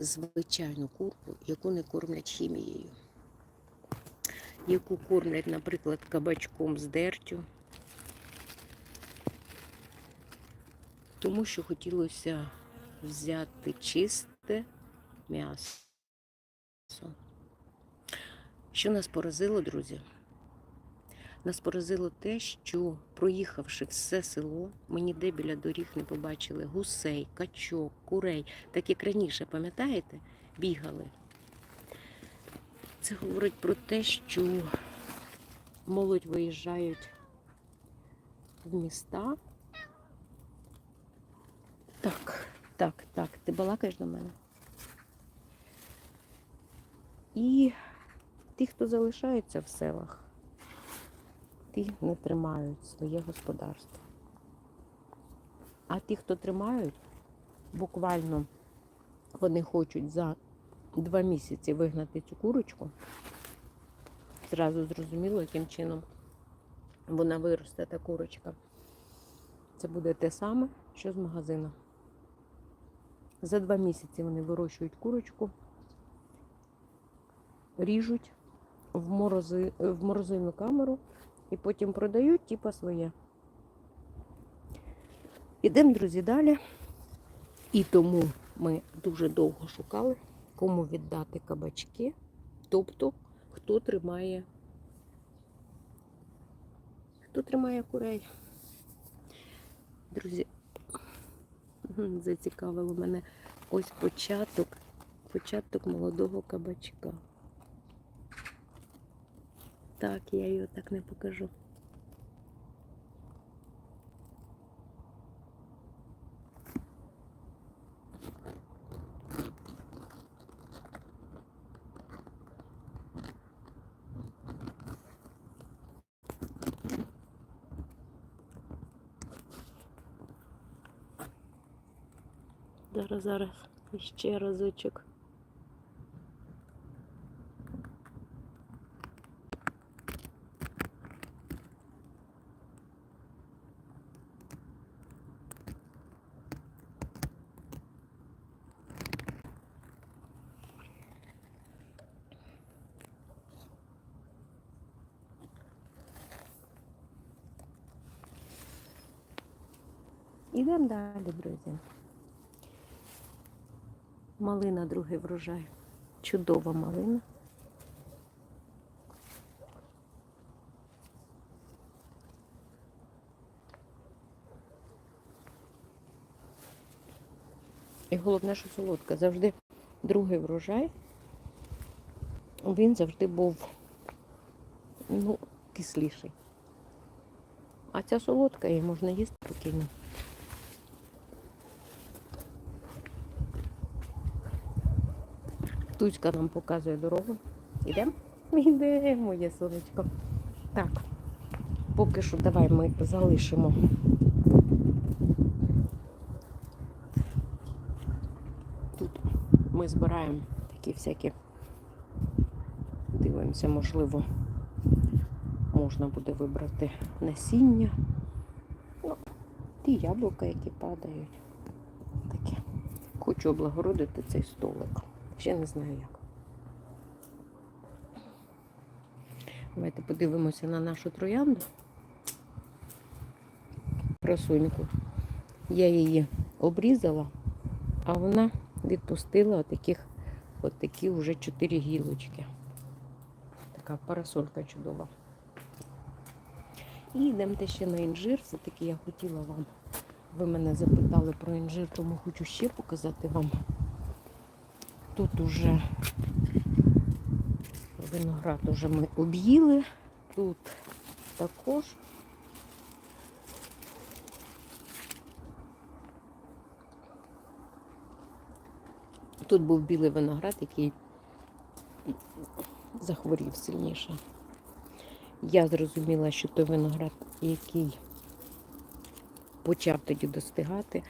звичайну курку, яку не кормлять хімією, яку кормлять, наприклад, кабачком з дертю. Тому що хотілося взяти чисте м'ясо. Що нас поразило, друзі? Нас поразило те, що проїхавши все село, ми ніде біля доріг не побачили гусей, качок, курей, так як раніше, пам'ятаєте, бігали. Це говорить про те, що молодь виїжджають в міста. Так, так, так, ти балакаєш до мене. І ті, хто залишаються в селах, ті не тримають своє господарство. А ті, хто тримають, буквально вони хочуть за два місяці вигнати цю курочку. Зразу зрозуміло, яким чином вона виросте, та курочка. Це буде те саме, що з магазину. За два місяці вони вирощують курочку, ріжуть в, морози, в морозильну камеру і потім продають, типа своє. Ідемо, друзі, далі. І тому ми дуже довго шукали, кому віддати кабачки, тобто хто тримає, хто тримає курей. Друзі, зацікавило мене ось початок, початок молодого кабачка. Так, я його так не покажу. Зараз, зараз ще разочок. Ідемо далі, друзі. Малина, другий врожай. Чудова малина. І головне, що солодка. Завжди другий врожай. Він завжди був ну, кисліший. А ця солодка її можна їсти спокійно. Туська нам показує дорогу. Ідемо? Ідемо, моє сонечко. Так, поки що давай ми залишимо. Тут ми збираємо такі всякі. Дивимося, можливо, можна буде вибрати насіння. Ну, ті яблука, які падають. Таке. Хочу облагородити цей столик. Ще не знаю як. Давайте подивимося на нашу троянду. Красуньку. Я її обрізала, а вона відпустила отаких, отакі вже чотири гілочки. Така парасолька чудова. І йдемо ще на інжир. Все-таки я хотіла вам. Ви мене запитали про інжир, тому хочу ще показати вам. Тут уже виноград уже ми об'їли. Тут також. Тут був білий виноград, який захворів сильніше. Я зрозуміла, що той виноград, який почав тоді достигати,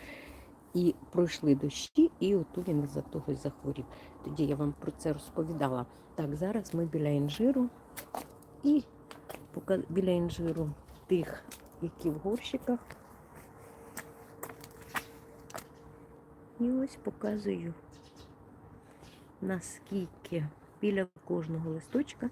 і пройшли дощі, і ото він із-за того й захворів. Тоді я вам про це розповідала. Так, зараз ми біля інжиру і біля інжиру тих, які в горщиках. І ось показую наскільки біля кожного листочка